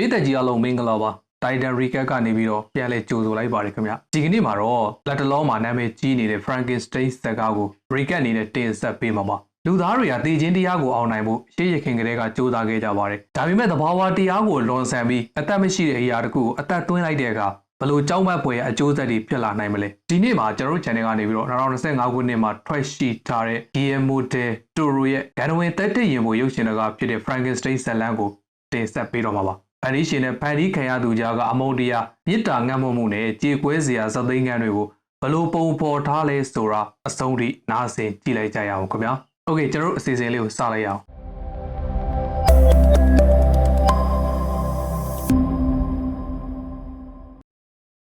ပေးသက်ကြီးအလုံးမင်္ဂလာပါတိုင်တန်ရီကက်ကနေပြီးတော့ပြန်လဲကြိုဆိုလိုက်ပါတယ်ခင်ဗျဒီကနေ့မှာတော့လက်တလုံးမှာနာမည်ကြီးနေတဲ့ Frankenstein ဇာတ်ကားကိုရီကက်အနေနဲ့တင်ဆက်ပေးမှာပါလူသားတွေကတည်ခြင်းတရားကိုအောင်နိုင်ဖို့ရှေးရခင်ကလေးကကြိုးစားခဲ့ကြပါတယ်ဒါပေမဲ့သဘာဝတရားကိုလွန်ဆန်ပြီးအသက်မရှိတဲ့အရာတခုကိုအသက်သွင်းလိုက်တဲ့အခါဘလို့ကြောင်းမက်ပွဲအကျိုးဆက်တွေဖြစ်လာနိုင်မလဲဒီနေ့မှာကျွန်တော်တို့ channel ကနေပြီးတော့2025ခုနှစ်မှာထွက်ရှိထားတဲ့ GMO Model Toro ရဲ့ဂန်ဝင်တက်တဲ့ရင်ကိုရုပ်ရှင်တကားဖြစ်တဲ့ Frankenstein ဇာတ်လမ်းကိုတင်ဆက်ပေးတော့မှာပါ ဖန်တီးရှင်နဲ့ဖန်တီးခံရသူကြားကအမုံတရားမြစ်တာငတ်မှုမှုနဲ့ကြေကွဲစရာဇသိန်းကန်းတွေကိုဘလို့ပုံဖော်ထားလဲဆိုတာအဆုံးထိနားဆင်ကြည့်လိုက်ကြရအောင်ခင်ဗျာ။ Okay ကျွန်တော်တို့အစီအစဉ်လေးကိုစလိုက်ရအောင်။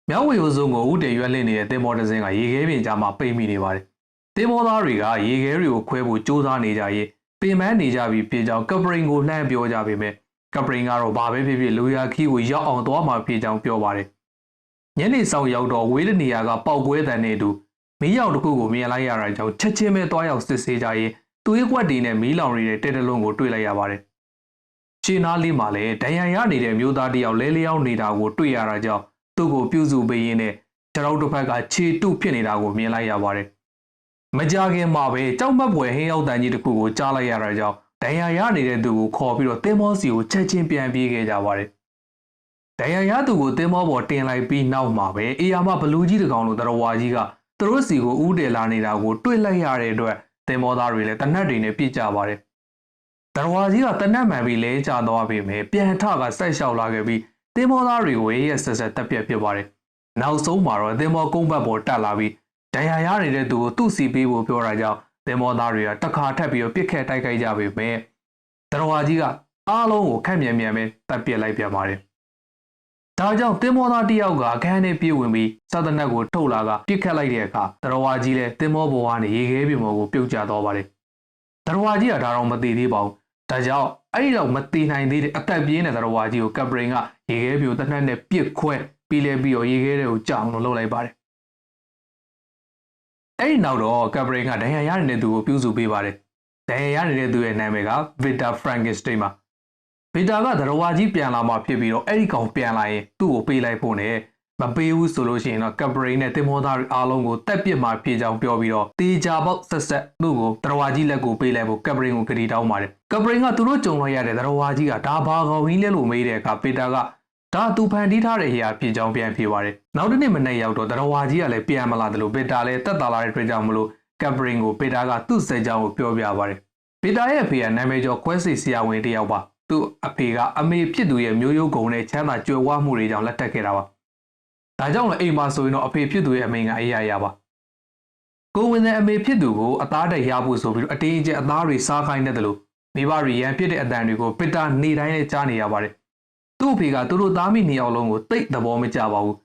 မြောက်ဝေဟိုစုံကိုဥတည်ရွက်လင့်နေတဲ့တင်မော်တစင်းကရေခဲပင်ကြားမှာပိတ်မိနေပါတယ်။တင်မောသားတွေကရေခဲတွေကိုခွဲဖို့ကြိုးစားနေကြရင်ပင်ပန်းနေကြပြီးပြေကြောင်ကပရင်ကိုလှမ်းပြောကြပေမဲ့ ကပရင်ကတော့ဘာပဲဖြစ်ဖြစ်လူရခီကိုရောက်အောင်သွားမှပြေကြောင်ပြောပါတယ်ညနေဆောင်ရောက်တော့ဝေးတဲ့နေရာကပေါက်ကွဲတန်နေတူမီးရောင်တစ်ခုကိုမြင်လိုက်ရတာကြောင့်ချက်ချင်းပဲသွားရောက်စစ်ဆေးကြရင်သူ့ရဲ့ကွက်တီနဲ့မီးလောင်နေတဲ့တဲတလုံးကိုတွေ့လိုက်ရပါတယ်ရှင်းနာလေးမှာလည်းဒဏ်ရာရနေတဲ့မျိုးသားတယောက်လဲလျောင်းနေတာကိုတွေ့ရတာကြောင့်သူ့ကိုပြုစုပေးရင်းနဲ့ခြေထောက်တစ်ဖက်ကခြေတုဖြစ်နေတာကိုမြင်လိုက်ရပါတယ်မကြခင်မှာပဲကြောက်မက်ပွဲဟင်းရောက်တန်ကြီးတစ်ခုကိုကြားလိုက်ရတာကြောင့် ဒဏ်ရာရနေတဲ့သူကိုခေါ်ပြီးတော့တင်းမောစီကိုချက်ချင်းပြန်ပြေးခဲ့ကြပါတယ်။ဒဏ်ရာရသူကိုတင်းမောပေါ်တင်လိုက်ပြီးနောက်မှာပဲအေယာမဘလူးကြီးတကောင်လိုတရဝါကြီးကသူတို့စီကိုဥတည်လာနေတာကိုတွေ့လိုက်ရတဲ့အတွက်တင်းမောသားတွေလည်းတနတ်တွေနဲ့ပြစ်ကြပါတယ်။တရဝါကြီးကတနတ်မှန်ပြီးလဲကျသွားပြီမယ်ပြန်ထကစိုက်လျှောက်လာခဲ့ပြီးတင်းမောသားတွေကိုရေးရဆက်ဆက်တက်ပြက်ဖြစ်ပါတယ်။နောက်ဆုံးမှာတော့တင်းမောကုန်းဘက်ပေါ်တက်လာပြီးဒဏ်ရာရနေတဲ့သူကိုသူ့စီပေးဖို့ပြောတာကြောင့် သင်္ဘောသားတွေကတခါထပ်ပြီးတော့ပြစ်ခတ်တိုက်ခိုက်ကြပေမဲ့တရဝါကြီးကအားလုံးကိုခက်မြန်မြန်ပဲတပ်ပစ်လိုက်ပြန်ပါတယ်။ဒါကြောင့်သင်္ဘောသားတယောက်ကအခန်းထဲပြေးဝင်ပြီးစသနက်ကိုထုတ်လာကပြစ်ခတ်လိုက်တဲ့အခါတရဝါကြီးလည်းသင်္ဘောပေါ်ကနေရေခဲပြင်ပေါ်ကိုပြုတ်ကျသွားပါတယ်။တရဝါကြီးကဒါတော့မသိသေးပါဘူး။ဒါကြောင့်အဲ့ဒီတော့မသိနိုင်သေးတဲ့အသက်ပြင်းတဲ့တရဝါကြီးကိုကပရင်ကရေခဲပြိုတနက်နဲ့ပြစ်ခွဲပြီးလဲပြီးတော့ရေခဲတွေကိုကြောင်လို့လှုပ်လိုက်ပါတယ် အဲ့ဒီနောက်တော့ကပရင်ကဒဏ်ရာရနေတဲ့သူကိုပြုစုပေးပါတယ်။ဒဏ်ရာရနေတဲ့သူရဲ့နာမည်က Victor Frankenstein ပါ။ Victor ကသရဝါကြီးပြန်လာမှဖြစ်ပြီးတော့အဲ့ဒီကောင်ပြန်လာရင်သူ့ကိုပေးလိုက်ဖို့နဲ့မပေးဘူးဆိုလို့ရှိရင်တော့ကပရင်နဲ့တင်မောသားတွေအားလုံးကိုတက်ပစ်မှဖြစ်ကြောင်းပြောပြီးတော့တေချာပေါက်ဆက်ဆက်သူ့ကိုသရဝါကြီးလက်ကိုပေးလိုက်ဖို့ကပရင်ကိုကြတီတောင်းပါတယ်။ကပရင်ကသူတို့ကြုံလိုက်ရတဲ့သရဝါကြီးကဒါဘာကောင်ကြီးလဲလို့မေးတဲ့အခါ Peter က ဒါသူဖန်တီးထားတဲ့အရာဖြစ်ကြောင်းပြန်ဖြေပါတယ်။နောက်တစ်နေ့မနေ့ရောက်တော့တရဝါကြီးကလည်းပြန်မလာတယ်လို့ပေတာလည်းတက်တာလာတဲ့အတွက်ကြောင့်မလို့ကပ်ဘရင်ကိုပေတာကသူ့စိတ်ကြောင်းကိုပြောပြပါတယ်။ပေတာရဲ့အဖေကနာမည်ကျော်ခွဲစိတ်ဆရာဝန်တယောက်ပါ။သူ့အဖေကအမေဖြစ်သူရဲ့မျိုးရိုးကုံနဲ့ချမ်းသာကြွယ်ဝမှုတွေကြောင့်လက်ထပ်ခဲ့တာပါ။ဒါကြောင့်လည်းအိမ်မှာဆိုရင်တော့အဖေဖြစ်သူရဲ့အမေကအရာရာပါ။ကိုဝင်တဲ့အမေဖြစ်သူကိုအသားတက်ရဖို့ဆိုပြီးတော့အတင်းအကျပ်အသားတွေစားခိုင်းတဲ့တယ်လို့မိဘတွေရန်ဖြစ်တဲ့အတန်တွေကိုပေတာနေတိုင်းနဲ့ကြားနေရပါတယ် သူ့အဖေကသူတို့သားမိနှစ်ယောက်လုံးကိုတိတ်သဘောမကျပါဘူး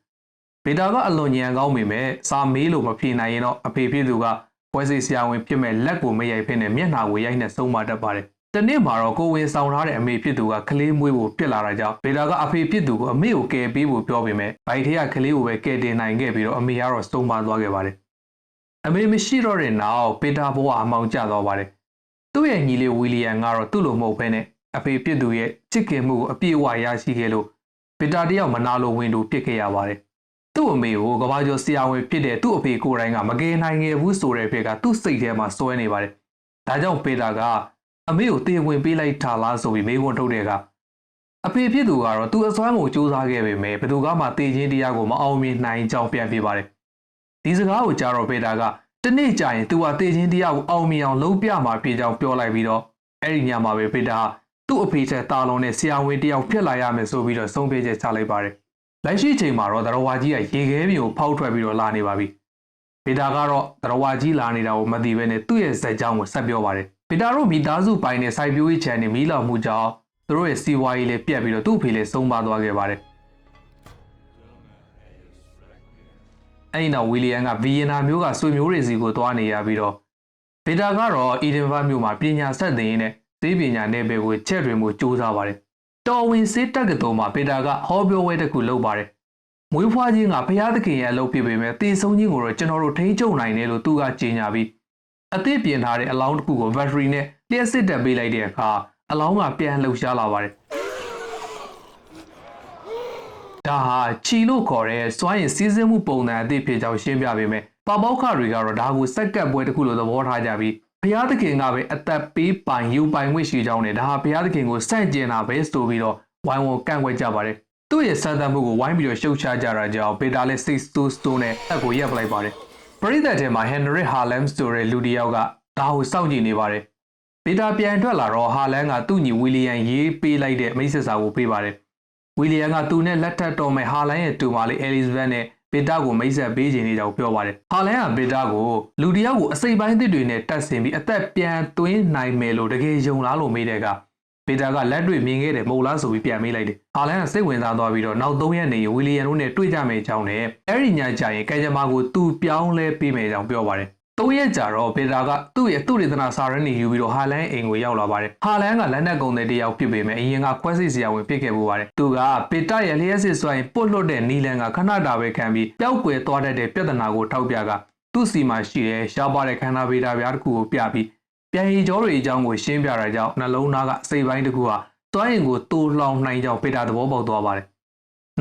ဗေတာကအလွန်ညံကောင်းပေမဲ့စာမေးလို့မဖြေနိုင်ရင်တော့အဖေဖြစ်သူကပွဲစီဆရာဝန်ဖြစ်မဲ့လက်ကိုမရိုက်ဖ ೇನೆ မျက်နှာကိုရိုက်နဲ့ဆုံးမတတ်ပါတယ်တနေ့မှာတော့ကိုဝင်ဆောင်ထားတဲ့အမေဖြစ်သူကကလေးမွေးဖို့ပြစ်လာတာကြောင့်ဗေတာကအဖေဖြစ်သူကိုအမေကိုကယ်ပေးဖို့ပြောပေမဲ့ဗိုက်ထက်ကကလေးကိုပဲကယ်တင်နိုင်ခဲ့ပြီးတော့အမေကတော့ဆုံးမသွားခဲ့ပါတယ်အမေမရှိတော့တဲ့နောက်ပေတာဘိုးကအမောင်ကျသွားပါတယ်သူ့ရဲ့ညီလေးဝီလီယံကတော့သူ့လိုမဟုတ်ဘဲနဲ့ အဖေဖြစ်သူရဲ့ချစ်ခင်မှုကိုအပြည့်အဝရရှိခဲ့လို့ဗီတာတယောက်မနာလိုဝင်တူပြစ်ခဲ့ရပါတယ်။သူ့အမေကိုကဘာကျော်ဆရာဝန်ဖြစ်တဲ့သူ့အဖေကိုယ်တိုင်ကမကယ်နိုင်ခဲ့ဘူးဆိုတဲ့ဖေကသူ့စိတ်ထဲမှာစွဲနေပါတယ်။ဒါကြောင့်ပေတာကအမေကိုတေဝင်ပေးလိုက်တာလားဆိုပြီးမေးခွန်းထုတ်တဲ့ကအဖေဖြစ်သူကတော့သူ့အစွမ်းကိုစူးစမ်းခဲ့ပေမဲ့ဘယ်သူကမှတေချင်းတရားကိုမအောင်မြင်နိုင်ကြောင်းပြန်ပြပါတယ်။ဒီစကားကိုကြားတော့ပေတာကတနေ့ကြာရင်သူကတေချင်းတရားကိုအောင်မြင်အောင်လုပ်ပြမှာဖြစ်ကြောင်းပြောလိုက်ပြီးတော့အဲ့ဒီညမှာပဲပေတာ သူ့အဖေချက်တာလုံးနဲ့ဆရာဝန်တယောက်ဖြစ်လာရမယ်ဆိုပြီးတော့ဆုံးဖြတ်ချက်ချလိုက်ပါတယ်။လက်ရှိချိန်မှာတော့တရဝါကြီးကရေခဲပြင်ကိုဖောက်ထွက်ပြီးတော့လာနေပါပြီ။ဗီတာကတော့တရဝါကြီးလာနေတာကိုမသိဘဲနဲ့သူ့ရဲ့ဇက်ကြောင်းကိုဆက်ပြောပါတယ်။ဗီတာတို့မိသားစုပိုင်တဲ့စိုက်ပျိုးရေးချန်နဲ့မီးလောင်မှုကြောင့်သူတို့ရဲ့စီးပွားရေးလည်းပြတ်ပြီးတော့သူ့အဖေလည်းဆုံးပါသွားခဲ့ပါတယ်။အဲ့ဒီနောက်ဝီလီယံကဗီယင်နာမျိုးကဆွေမျိုးတွေစီကိုသွားနေရပြီးတော့ဗီတာကတော့အီဒင်ဗာမျိုးမှာပညာဆက်သင်ရင်းနဲ့ သေးပညာနယ်ပယ်ကိုချက်တွင်မှုစူးစမ်းပါတယ်။တော်ဝင်စေးတက်ကတော်မှာပေတာကဟောပြောဝဲတစ်ခုလုပ်ပါတယ်။မွေးဖွားခြင်းကဘုရားသခင်ရဲ့အလုပ်ဖြစ်ပေမဲ့တည်ဆုံးခြင်းကိုတော့ကျွန်တော်တို့ထိန်းချုပ်နိုင်တယ်လို့သူကကြေညာပြီးအသစ်ပြင်ထားတဲ့အလောင်းတစ်ခုကိုဘက်ထရီနဲ့လျှက်စစ်တက်ပေးလိုက်တဲ့အခါအလောင်းကပြန်လှုပ်ရှားလာပါတယ်။ဒါဟာချီလို့ခေါ်တဲ့စွမ်းရည်စီးဆင်းမှုပုံစံအသစ်ဖြစ်ကြောင်းရှင်းပြပေးမယ်ပပေါက်ခတွေကတော့ဒါကိုစက်ကပ်ပွဲတစ်ခုလိုသဘောထားကြပြီး ဘုရားသခင်ကပဲအသက်ပေးပိုင်ယူပိုင်ခွင့်ရှိကြောင်းနဲ့ဒါဟာဘုရားသခင်ကိုစန့်ကျင်တာပဲဆိုပြီးတော့ဝိုင်းဝန်းကန့်ကွက်ကြပါတယ်သူ့ရဲ့စံတမ်းမှုကိုဝိုင်းပြီးတော့ရှုတ်ချကြတာကြောင့်ပေတာလည်းစိတ်ဆိုးဆိုးနဲ့အကိုရက်ပလိုက်ပါတယ်ပရိသတ်ထဲမှာ Henry Harlem ဆိုတဲ့လူတစ်ယောက်ကဒါကိုစောင့်ကြည့်နေပါတယ်ပေတာပြန်ထွက်လာတော့ဟာလန်ကသူ့ညီဝီလီယံရေးပေးလိုက်တဲ့မိတ်ဆက်စာကိုပေးပါတယ်ဝီလီယံကသူနဲ့လက်ထပ်တော်မဲ့ဟာလန်ရဲ့တူမလေးအဲလီဇဘတ်နဲ့ ပေတာကိုမိတ်ဆက်ပေးခြင်းနေကြောင်းပြောပါတယ်ဟာလန်ကပေတာကိုလူတစ်ယောက်ကိုအစိပ်ပိုင်းသစ်တွေနဲ့တက်ဆင်ပြီးအသက်ပြန်သွင်းနိုင်မယ်လို့တကယ်ယုံလားလို့မေးတဲ့ကပေတာကလက်တွေ့မြင်ခဲ့တယ်မဟုတ်လားဆိုပြီးပြန်မေးလိုက်တယ်ဟာလန်ကစိတ်ဝင်စားသွားပြီးတော့နောက်၃ရက်နေဝီလီယံတို့နဲ့တွေ့ကြမယ်ကြောင်းနဲ့အဲ့ဒီညကျရင်ကဲကြမ္မာကိုသူပြောင်းလဲပေးမယ်ကြောင်းပြောပါတယ် သုံးရက်ကြာတော့ပေတာကသူ့ရဲ့သူ့ဒေသနာစာရင်းနေယူပြီးတော့ဟာလန်အိမ်ကိုရောက်လာပါတယ်။ဟာလန်ကလက်နက်ကုန်တဲ့တယောက်ဖြစ်ပေမဲ့အရင်ကခွဲစိတ်စရာဝင်ဖြစ်ခဲ့ပူပါတယ်။သူကပေတာရဲ့လျှက်စစ်စွာရင်ပုတ်လွတ်တဲ့နီလန်ကခဏတာပဲခံပြီးပျောက်ကွယ်သွားတတ်တဲ့ပြဿနာကိုထောက်ပြကသူ့စီမှာရှိတဲ့ရှားပါတဲ့ခန္ဓာဗေဒပြားတစ်ခုကိုပြပြီးပြန်ရီကြောတွေအကြောင်းကိုရှင်းပြတာကြောင့်နှလုံးသားကအစိပ်ပိုင်းတစ်ခုဟာတွိုင်းရင်ကိုတိုးလောင်နိုင်ကြောင်းပေတာသဘောပေါက်သွားပါတယ်။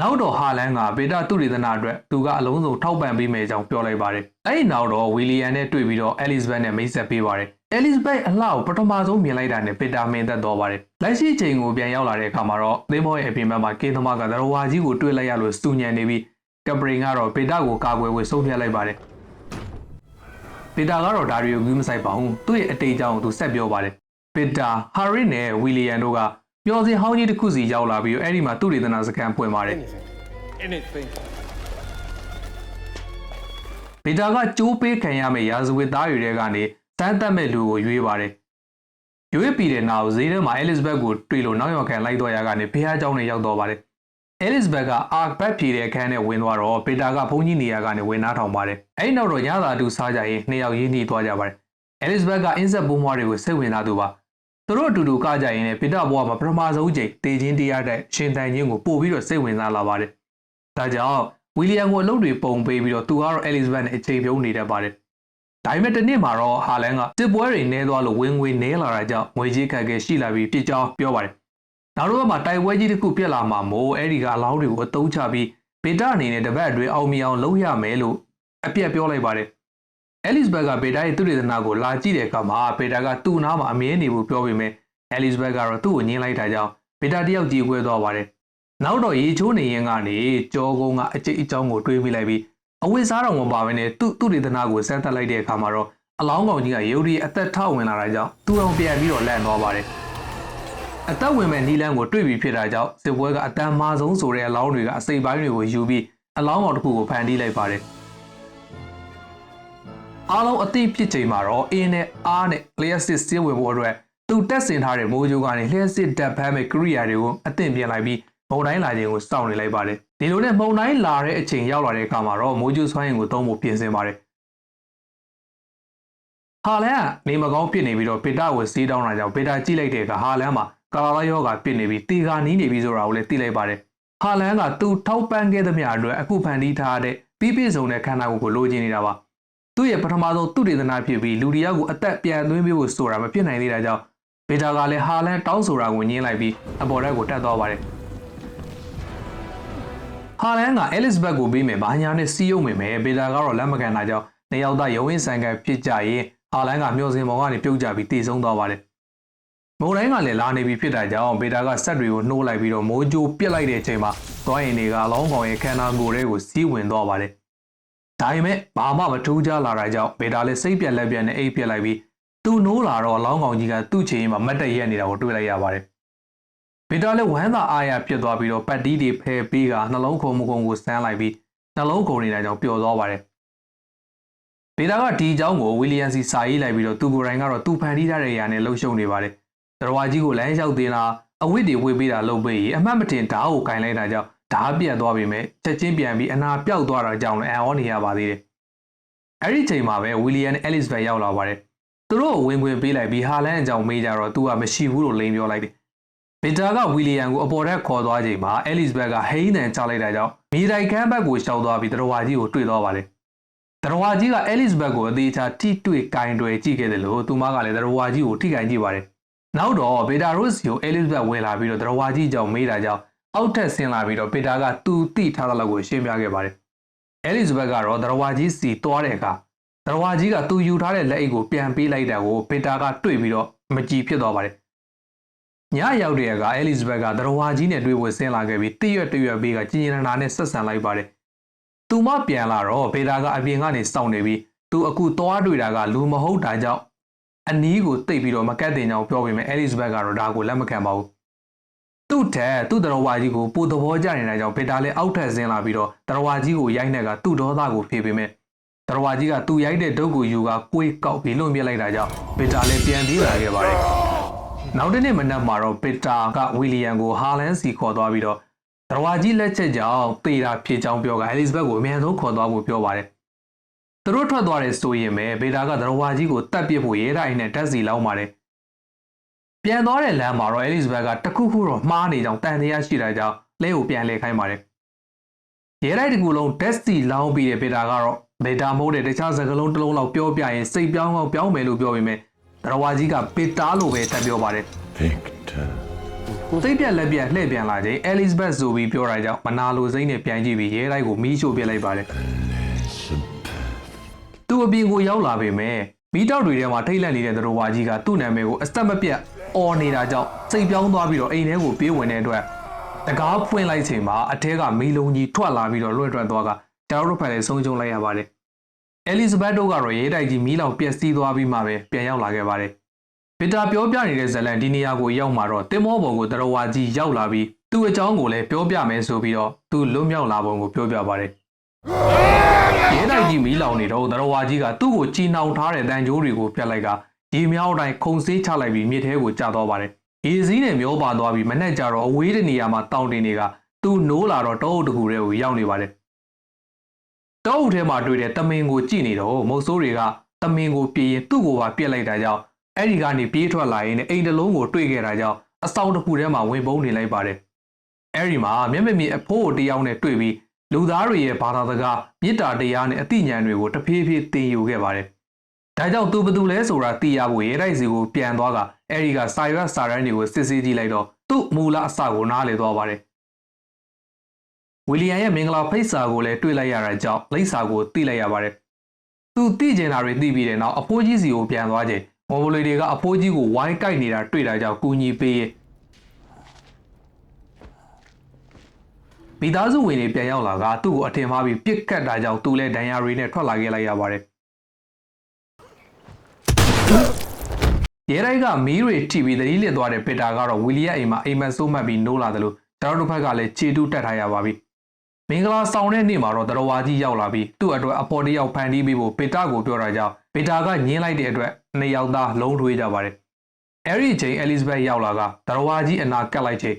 နောက်တော့ဟာလန်ကဗေဒသူရိသနာအတွက်သူကအလုံးစုံထောက်ပံ့ပေးမယ်ကြောင်းပြောလိုက်ပါတယ်။အဲဒီနောက်တော့ဝီလီယံနဲ့တွေ့ပြီးတော့အဲလီဇဘတ်နဲ့မိတ်ဆက်ပေးပါတယ်။အဲလီဇဘတ်အလှကိုပထမဆုံးမြင်လိုက်တာနဲ့ပေတာမင်သက်သွားပါတယ်။လက်ရှိချိန်ကိုပြန်ရောက်လာတဲ့အခါမှာတော့သင်းဘောရဲ့အပြင်ဘက်မှာကင်းသမားကသရဝါကြီးကိုတွေ့လိုက်ရလို့စူညံနေပြီးကပရင်ကတော့ပေတာကိုကာကွယ်ဝေဆုံးဖြတ်လိုက်ပါတယ်။ပေတာကတော့ဒါတွေကိုကြီးမဆိုင်ပါဘူး။သူ့ရဲ့အတိတ်အကြောင်းကိုသူဆက်ပြောပါတယ်။ပေတာဟာရစ်နဲ့ဝီလီယံတို့က မျောစင်ဟောင်းကြီးတစ်ခုစီရောက်လာပြီးတော့အဲ့ဒီမှာသူ့ဒေသနာစကန်ပွင့်ပါတယ် anything ဗီတာကကြိုးပေးခံရမယ့်ရာဇဝတ်သားတွေထဲကနေတန်းတက်မဲ့လူကိုရွေးပါတယ်ရွေးပြီးတဲ့နောက်ဈေးထဲမှာအဲလစ်ဘက်ကိုတွေ့လို့နောက်ရောက်ခံလိုက်တော့ရကနေဘုရားကျောင်းနဲ့ရောက်တော့ပါတယ်အဲလစ်ဘက်ကအာဘက်ဖြေတဲ့အခန်းနဲ့ဝင်သွားတော့ဗီတာကဘုန်းကြီးနေရာကနေဝင်နှားထောင်ပါတယ်အဲ့နောက်တော့ညသာတူစားကြရင်နှစ်ယောက်ရင်းနှီးသွားကြပါတယ်အဲလစ်ဘက်ကအင်းဆက်ဘုံမွားတွေကိုစိတ်ဝင်စားသူပါ သူတို့အတူတူကကြရင်လည်းဗီတာဘွားမှာပထမဆုံးချိန်တေချင်းတရားတဲ့ရှင်တန်ချင်းကိုပို့ပြီးတော့စိတ်ဝင်စားလာပါတယ်။ဒါကြောင့်ဝီလီယံကိုအလုပ်တွေပုံပေးပြီးတော့သူကတော့အဲလစ်ဘတ်နဲ့အချိန်ပြုံးနေတတ်ပါတယ်။ဒါပေမဲ့တနေ့မှာတော့ဟာလန်ကစစ်ပွဲတွေနဲသွားလို့ဝင်ငွေနဲလာတာကြောင့်ငွေကြေးခက်ခဲရှိလာပြီးပြစ်ကြောင်းပြောပါတယ်။နောက်တော့မှတိုက်ပွဲကြီးတစ်ခုပြက်လာမှာမို့အဲ့ဒီကအလောင်းတွေကိုအသုံးချပြီးဘေတာအနေနဲ့တပတ်အတွင်းအောင်မြင်အောင်လုပ်ရမယ်လို့အပြက်ပြောလိုက်ပါတယ်။ အဲလစ်ဘတ်ကဘေတာရဲ့သူတေသနာကိုလာကြည့်တဲ့အခါမှာဘေတာကသူ့နားမှာအမြဲနေဖို့ပြောပေမဲ့အဲလစ်ဘတ်ကတော့သူ့ကိုညှင်းလိုက်တာကြောင့်ဘေတာတယောက်ကြီးခွဲသွားပါတယ်။နောက်တော့ရေချိုးနေရင်ကနေကြောကုန်းကအကျိတ်အကြောင်းကိုတွေးမိလိုက်ပြီးအဝိစားတော်မပါဘဲနဲ့သူ့သူတေသနာကိုစမ်းသပ်လိုက်တဲ့အခါမှာတော့အလောင်းကောင်ကြီးကရုတ်တရက်အသက်ထောက်ဝင်လာတာကြောင့်သူ့အောင်ပြန်ပြီးတော့လန့်သွားပါတယ်။အသက်ဝင်မဲ့နီလန်းကိုတွေ့ပြီးဖြစ်တာကြောင့်စစ်ပွဲကအတန်မာဆုံးဆိုတဲ့အလောင်းတွေကအစိပ်ပိုင်းတွေကိုယူပြီးအလောင်းကောင်တစ်ခုကိုဖန်တီးလိုက်ပါတယ်။ အားလုံးအသိဖြစ်ချိန်မှာတော့အင်းနဲ့အားနဲ့လျှက်စစ်စစ်ဝင်ဖို့အတွက်သူတက်ဆင်ထားတဲ့မိုးကြိုးကနေလျှက်စစ်တပ်ဖမ်းမဲ့ကိရိယာတွေကိုအသင့်ပြင်လိုက်ပြီးမုံတိုင်းလာခြင်းကိုစောင့်နေလိုက်ပါတယ်။ဒီလိုနဲ့မုံတိုင်းလာတဲ့အချိန်ရောက်လာတဲ့အခါမှာတော့မိုးကြိုးဆွမ်းရင်ကိုသုံးဖို့ပြင်ဆင်ပါတယ်။ဟာလန်ကနေမကောင်းဖြစ်နေပြီးတော့ပေတာကိုစီးတောင်းတာကြောင့်ပေတာကြည့်လိုက်တဲ့အခါဟာလန်မှာကာလာယောဂဖြစ်နေပြီးတီကာနီးနေပြီဆိုတာကိုလည်းသိလိုက်ပါတယ်။ဟာလန်ကသူထောက်ပံ့ခဲ့သမျှအတွက်အခုဖန်တီးထားတဲ့ပြီးပြည့်စုံတဲ့ခန္ဓာကိုယ်ကိုလိုချင်နေတာပါ။ သူ့ရဲ့ပထမဆုံးသူ့ဒေသနာဖြစ်ပြီးလူတယောက်ကိုအသက်ပြန်သွင်းပေးဖို့ဆိုတာမဖြစ်နိုင်သေးတာကြောင့်ဘေတာကလည်းဟာလန်တောင်းဆိုတာကိုညင်းလိုက်ပြီးအပေါ်တက်ကိုတက်သွားပါတယ်။ဟာလန်ကအဲလစ်ဘက်ကိုပြီးမယ်ဘာညာနဲ့စီးရုံမယ်မယ်ဘေတာကတော့လက်မခံတာကြောင့်နေရောက်သားရုံးဝင်းဆန်ကန်ဖြစ်ကြရင်ဟာလန်ကမျောစင်ပေါ်ကနေပြုတ်ကြပြီးတည်ဆုံးသွားပါတယ်။မုံတိုင်းကလည်းလာနေပြီဖြစ်တာကြောင့်ဘေတာကဆက်တွေကိုနှိုးလိုက်ပြီးတော့မိုးကြိုးပစ်လိုက်တဲ့အချိန်မှာသွားရင်တွေကလောင်းကောင်ရဲ့ခန္ဓာကိုယ်တွေကိုစီးဝင်သွားပါတယ်။ ဒါပေမဲ့ဘာမှမထူးခြားလာတာကြောင့်ဘေတာလည်းစိတ်ပြက်လက်ပြက်နဲ့အိပ်ပြက်လိုက်ပြီးသူ့နိုးလာတော့လောင်းကောင်ကြီးကသူ့ချေရင်မှာမတ်တက်ရက်နေတာကိုတွေ့လိုက်ရပါတယ်။ဗီတာလည်းဝမ်းသာအားရဖြစ်သွားပြီးတော့ပတ်တီးတွေဖယ်ပေးကနှလုံးခုံမကုံကိုစမ်းလိုက်ပြီးနှလုံးခုံနေတာကြောင့်ပျော်သွားပါတယ်။ဗီတာကဒီအကြောင်းကိုဝီလီယံစီစာရေးလိုက်ပြီးတော့သူကိုယ်တိုင်ကတော့သူဖန်တီးထားတဲ့နေရာနဲ့လှုပ်ရှုပ်နေပါတယ်။တရဝါကြီးကိုလမ်းလျှောက်တင်တာအဝိတ္တွေဝေပေးတာလုပ်ပေးရင်အမှတ်မတင်ဓာတ်ကိုကင်လိုက်တာကြောင့် ဓာတ်ပြတ်သွားပြီမဲ့ချက်ချင်းပြန်ပြီးအနာပြောက်သွားတာကြောင့်လည်းအံ့ဩနေရပါသေးတယ်။အဲ့ဒီချိန်မှာပဲဝီလီယံနဲ့အဲလစ်ဘက်ရောက်လာပါတယ်။သူတို့ကိုဝင်ခွင့်ပေးလိုက်ပြီးဟာလန်အကြောင်းမေးကြတော့သူကမရှိဘူးလို့လိန်ပြောလိုက်တယ်။ဗီတာကဝီလီယံကိုအပေါ်ထက်ခေါ်သွားချိန်မှာအဲလစ်ဘက်ကဟိန်းတန်ချလိုက်တာကြောင့်မြေတိုင်ခမ်းဘက်ကိုရှောက်သွားပြီးတရဝါကြီးကိုတွေ့သွားပါတယ်။တရဝါကြီးကအဲလစ်ဘက်ကိုအသေးချာထိတွေ့ကင်တွေကြည့်ခဲ့တယ်လို့သူမကလည်းတရဝါကြီးကိုထိကင်ကြည့်ပါတယ်။နောက်တော့ဗီတာရို့စီကိုအဲလစ်ဘက်ဝင်လာပြီးတော့တရဝါကြီးကြောင့်မေးတာကြောင့် အောက်ထက်ဆင်းလာပြီးတော့ပေတာကသူတိထားတဲ့လောက်ကိုရှင်းပြခဲ့ပါတယ်အဲလီဇဘက်ကတော့ဒရဝါကြီးစီသွားတဲ့အခါဒရဝါကြီးကသူယူထားတဲ့လက်အိတ်ကိုပြန်ပေးလိုက်တာကိုပေတာကတွေ့ပြီးတော့မကြည်ဖြစ်သွားပါတယ်ညရောက်တဲ့အခါအဲလီဇဘက်ကဒရဝါကြီးနဲ့တွေ့ဝဆင်းလာခဲ့ပြီးတရွက်တရွက်ပေးကကျင်ကျင်နာနာနဲ့ဆက်ဆံလိုက်ပါတယ်သူမပြန်လာတော့ပေတာကအပြင်ကနေစောင့်နေပြီးသူအခုသွားတွေ့တာကလူမဟုတ်တာကြောင့်အနီးကိုတိတ်ပြီးတော့မကတ်တင်ကြောင်ပြောပေမဲ့အဲလီဇဘက်ကတော့ဒါကိုလက်မခံပါဘူး သူ့ထက်သူ့တရဝါကြီးကိုပိုသဘောကျနေတာကြောင့်ဗစ်တာလည်းအောက်ထက်ဆင်းလာပြီးတော့တရဝါကြီးကိုရိုက်နေကသူ့ဒေါသကိုဖြေပေမဲ့တရဝါကြီးကသူ့ရိုက်တဲ့ဒုတ်ကိုယူကကိုယ်ကောက်ပြီးလွန်ပြလိုက်တာကြောင့်ဗစ်တာလည်းပြန်ပြေးလာခဲ့ပါတယ်။နောက်တစ်နေ့မနက်မှာတော့ဗစ်တာကဝီလီယံကိုဟာလန်စီခေါ်သွားပြီးတော့တရဝါကြီးလက်ချက်ကြောင့်တေတာဖြစ်ကြောင်းပြောကအဲလစ်ဇဘက်ကိုအမြန်ဆုံးခေါ်သွားဖို့ပြောပါတယ်။သူတို့ထွက်သွားတဲ့ဆိုရင်ပဲဗစ်တာကတရဝါကြီးကိုတတ်ပစ်ဖို့ရဲတိုင်းနဲ့တက်စီလောက်ပါတယ်။ ပြန်သွားတဲ့လမ်းမှာတော့အဲလစ်ဇဘက်ကတခုခုတော့မှားနေကြောင်းတန်တရားရှိတာကြောင့်လဲကိုပြန်လဲခိုင်းပါတယ်။ရဲလိုက်တစ်ခုလုံးဒက်စီလောင်းပြီးတဲ့ပေတာကတော့ဘေတာမိုးတဲ့တခြားစကားလုံးတစ်လုံးလောက်ပြောပြရင်စိတ်ပြောင်းအောင်ပြောင်းမယ်လို့ပြောပေမဲ့ဒရဝါကြီးကပေတာလို့ပဲတက်ပြောပါတယ် Victor. ။စိတ်ပြက်လက်ပြက်လှည့်ပြန်လာချိန်အဲလစ်ဘက်ဆိုပြီးပြောတာကြောင့်မနာလိုစိမ့်နဲ့ပြန်ကြည့်ပြီးရဲလိုက်ကိုမီးရှို့ပြလိုက်ပါတယ်။ Elizabeth. သူ့အပြင်ကိုရောက်လာပေမဲ့ မီးတောက်တွေထဲမှာထိတ်လန့်နေတဲ့ဒရဝါကြီးကသူ့နာမည်ကိုအဆက်မပြတ်အော်နေတာကြောင့်စိတ်ပြောင်းသွားပြီးတော့အိမ်ထဲကိုပြေးဝင်တဲ့အတွက်တကားဖွင့်လိုက်ချိန်မှာအထဲကမီးလုံးကြီးထွက်လာပြီးတော့လွှင့်ထွက်သွားကကျွန်တော်တို့ဖက်လည်းဆုံးရှုံးလိုက်ရပါတယ်။အဲလီဇဘက်တို့ကတော့ရေးတိုက်ကြီးမီးလောင်ပျက်စီးသွားပြီးမှပဲပြန်ရောက်လာခဲ့ပါတယ်။ပီတာပြောပြနေတဲ့ဇလန်ဒီနေရာကိုရောက်မှာတော့တင်မောဘော်ကိုဒရဝါကြီးရောက်လာပြီးသူ့အကြောင်းကိုလည်းပြောပြမယ်ဆိုပြီးတော့သူလွတ်မြောက်လာပုံကိုပြောပြပါတယ်။ ရဲတိုက်ကြီးမီးလောင်နေတော့သရဝါကြီးကသူ့ကိုချီနှောင်ထားတဲ့တန်ကြိုးတွေကိုပြက်လိုက်ကရေမြောင်းတိုင်းခုံဆေးချလိုက်ပြီးမြစ်ထဲကိုကျသွားပါတယ်။ရေစည်းနဲ့မျောပါသွားပြီးမနဲ့ကြတော့အဝေးတဲ့နေရာမှာတောင်တင်တွေကသူ့နိုးလာတော့တောအုပ်တစ်ခုတည်းကိုရောက်နေပါတယ်။တောအုပ်ထဲမှာတွေ့တဲ့တမင်ကိုကြည့်နေတော့မုတ်ဆိုးတွေကတမင်ကိုပြေးရင်သူ့ကိုပါပြက်လိုက်တာကြောင့်အဲ့ဒီကနေပြေးထွက်လာရင်အိမ်တစ်လုံးကိုတွေ့ခဲ့တာကြောင့်အဆောင်တစ်ခုထဲမှာဝင်ပုန်းနေလိုက်ပါတယ်။အဲ့ဒီမှာမျက်မမြင်အဖိုးကိုတယောက်နဲ့တွေ့ပြီး လူသားတွေရဲ့ဘာသာစကားမေတ္တာတရားနဲ့အသိဉာဏ်တွေကိုတဖြည်းဖြည်းသင်ယူခဲ့ပါတယ်။ဒါကြောင့်သူဘသူလဲဆိုတာသိရဖို့ရဲတိုက်စီကိုပြန်သွားကအဲဒီကစာရွက်စာတမ်းတွေကိုစစ်ဆေးကြည့်လိုက်တော့သူ့မူလအစကိုနားလည်သွားပါတယ်။ဝီလီယံရဲ့မင်္ဂလာဖိတ်စာကိုလည်းတွေ့လိုက်ရတာကြောင့်လိပ်စာကိုသိလိုက်ရပါတယ်။သူသိကျင်တာတွေသိပြီးတဲ့နောက်အဖိုးကြီးစီကိုပြန်သွားချိန်မော်ဘလီတွေကအဖိုးကြီးကိုဝိုင်းကိုက်နေတာတွေ့တာကြောင့်ကူညီပေးရဲ့ မိသားစုဝင်တွေပြန်ရောက်လာကသူ့ကိုအထင်မှားပြီးပြစ်ကတ်တာကြောင့်သူလည်းဒဏ်ရာတွေနဲ့ထွက်လာခဲ့လိုက်ရပါတယ်။ရဲတိုက်ကမီးတွေထိပြီးသတိလစ်သွားတဲ့ပီတာကတော့ဝီလီယံအိမ်မှာအိမ်မက်ဆိုးမှတ်ပြီးနိုးလာတယ်လို့ကျွန်တော်တို့ဘက်ကလည်းခြေတူးတက်ထားရပါပြီ။မင်္ဂလာဆောင်တဲ့နေ့မှာတော့တရဝါကြီးရောက်လာပြီးသူ့အတွက်အပေါ်တစ်ယောက်ဖန်တီးပြီးဖို့ပီတာကိုပြောတာကြောင့်ပီတာကညင်းလိုက်တဲ့အတွက်နှစ်ယောက်သားလုံးထွေးကြပါတယ်။အဲဒီအချိန်အဲလစ်ဇဘက်ရောက်လာကတရဝါကြီးအနာကတ်လိုက်ချိန်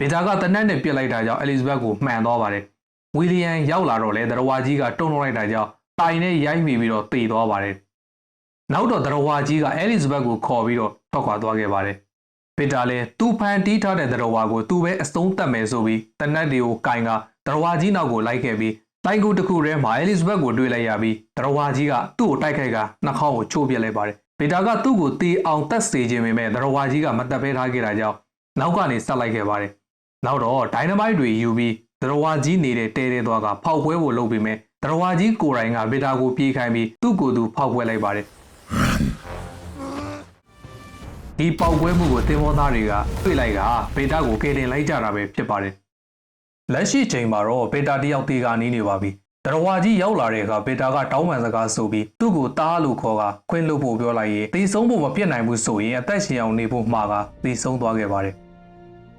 ဗီတာကတနက်နဲ့ပြစ်လိုက်တာကြောင့်အဲလစ်ဇဘက်ကိုမှန်သွားပါတယ်။ဝီလီယံရောက်လာတော့လေဒရဝါကြီးကတုံ့နှောလိုက်တာကြောင့်တိုင်နဲ့ရိုက်မိပြီးတော့တေသွားပါတယ်။နောက်တော့ဒရဝါကြီးကအဲလစ်ဇဘက်ကိုခေါ်ပြီးတော့ထွက်ခွာသွားခဲ့ပါတယ်။ဗီတာလည်းသူ့ဖန်တီးထားတဲ့ဒရဝါကိုသူ့ပဲအစုံးတက်မယ်ဆိုပြီးတနက်တွေကိုကင်ကဒရဝါကြီးနောက်ကိုလိုက်ခဲ့ပြီးတိုင်ကူတစ်ခုထဲမှာအဲလစ်ဇဘက်ကိုတွေ့လိုက်ရပြီးဒရဝါကြီးကသူ့ကိုတိုက်ခိုက်ကနှာခေါင်းကိုချိုးပစ်လိုက်ပါတယ်။ဗီတာကသူ့ကိုတေအောင်တက်စေခြင်းပေမဲ့ဒရဝါကြီးကမတက်ဖဲထားခဲ့တာကြောင့်နောက်ကနေဆက်လိုက်ခဲ့ပါတယ်။ နောက်တော့ဒိုင်နမိုက်တွေယူပြီးဒရဝါကြီးနေတဲ့တဲတဲသွားကဖောက်ပွဲဖို့လုပ်ပြီးမယ်ဒရဝါကြီးကိုယ်တိုင်ကဗီတာကိုပြေးခိုင်းပြီးသူ့ကိုယ်သူဖောက်ပွဲလိုက်ပါတယ်ဒီပေါက်ပွဲမှုကိုတင်မောသားတွေကတွေ့လိုက်ကဗီတာကိုကယ်တင်လိုက်ကြတာပဲဖြစ်ပါတယ်လက်ရှိချိန်မှာတော့ဗီတာတယောက်တေကနေနေပါပြီဒရဝါကြီးရောက်လာတဲ့အခါဗီတာကတောင်းပန်စကားဆိုပြီးသူ့ကိုတားလို့ခေါ်ကခွင့်လို့ဖို့ပြောလိုက်ရင်တေဆုံးဖို့မဖြစ်နိုင်ဘူးဆိုရင်အသက်ရှင်အောင်နေဖို့မှာကတေဆုံးသွားခဲ့ပါတယ်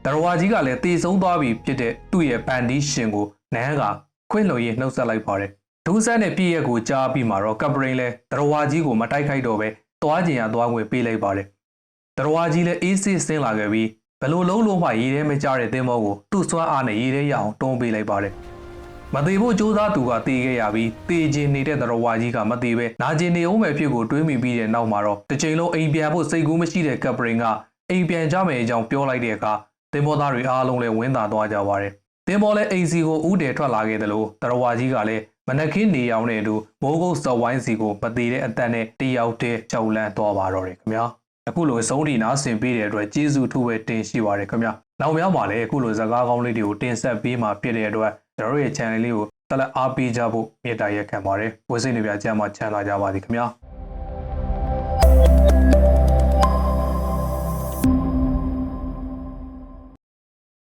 တရဝါကြီးကလည်းတေဆုံးသွားပြီဖြစ်တဲ့သူ့ရဲ့ပန်ဒီရှင်ကိုနန်းကခွင့်လွှတ်ရေးနှုတ်ဆက်လိုက်ပါတယ်။ဒူးဆန်းနဲ့ပြည့်ရက်ကိုကြားပြီးမှတော့ကပ်ပရင်လည်းတရဝါကြီးကိုမတိုက်ခိုက်တော့ပဲသွားကျင်ရသွားဝင်ပေးလိုက်ပါတယ်။တရဝါကြီးလည်းအေးဆေးဆင်းလာခဲ့ပြီးဘလို့လုံးလုံးမှရေထဲမကျတဲ့သင်းမောကိုသူ့စွမ်းအားနဲ့ရေထဲရအောင်တွန်းပေးလိုက်ပါတယ်။မသေးဖို့ကြိုးစားသူကတေခဲ့ရပြီးတေခြင်းနေတဲ့တရဝါကြီးကမသေးပဲနာကျင်နေအောင်ပဲဖြစ်ကိုတွေးမိပြီးတဲ့နောက်မှာတော့တစ်ချိန်လုံးအိမ်ပြန်ဖို့စိတ်ကူးမရှိတဲ့ကပ်ပရင်ကအိမ်ပြန်ကြမယ်အကြောင်းပြောလိုက်တဲ့အခါ တင်မောသားတွေအားလုံးလည်းဝင်းသာသွားကြပါတယ်။တင်မောလည်းအိမ်စီကိုဥတည်ထွက်လာခဲ့တယ်လို့တရဝါကြီးကလည်းမနက်ခင်းနေရောင်တဲ့အတူမိုးကုတ်စော်ဝိုင်းစီကိုမသေးတဲ့အသက်နဲ့တယောက်တည်းကြောက်လန့်သွားပါတော့တယ်ခင်ဗျာ။အခုလိုအဆုံးထိနားဆင်ပေးတဲ့အတွက်ကျေးဇူးထူးပဲတင်ရှိပါရယ်ခင်ဗျာ။နောက်များမှာလည်းအခုလိုဇာတ်ကားကောင်းလေးတွေကိုတင်ဆက်ပေးမှာဖြစ်တဲ့အတွက်ကျွန်တော်တို့ရဲ့ channel လေးကိုတက်လက်အားပေးကြဖို့မေတ္တာရက်ခံပါတယ်ဝစိတ်နေပြကြမှာချမ်းသာကြပါသည်ခင်ဗျာ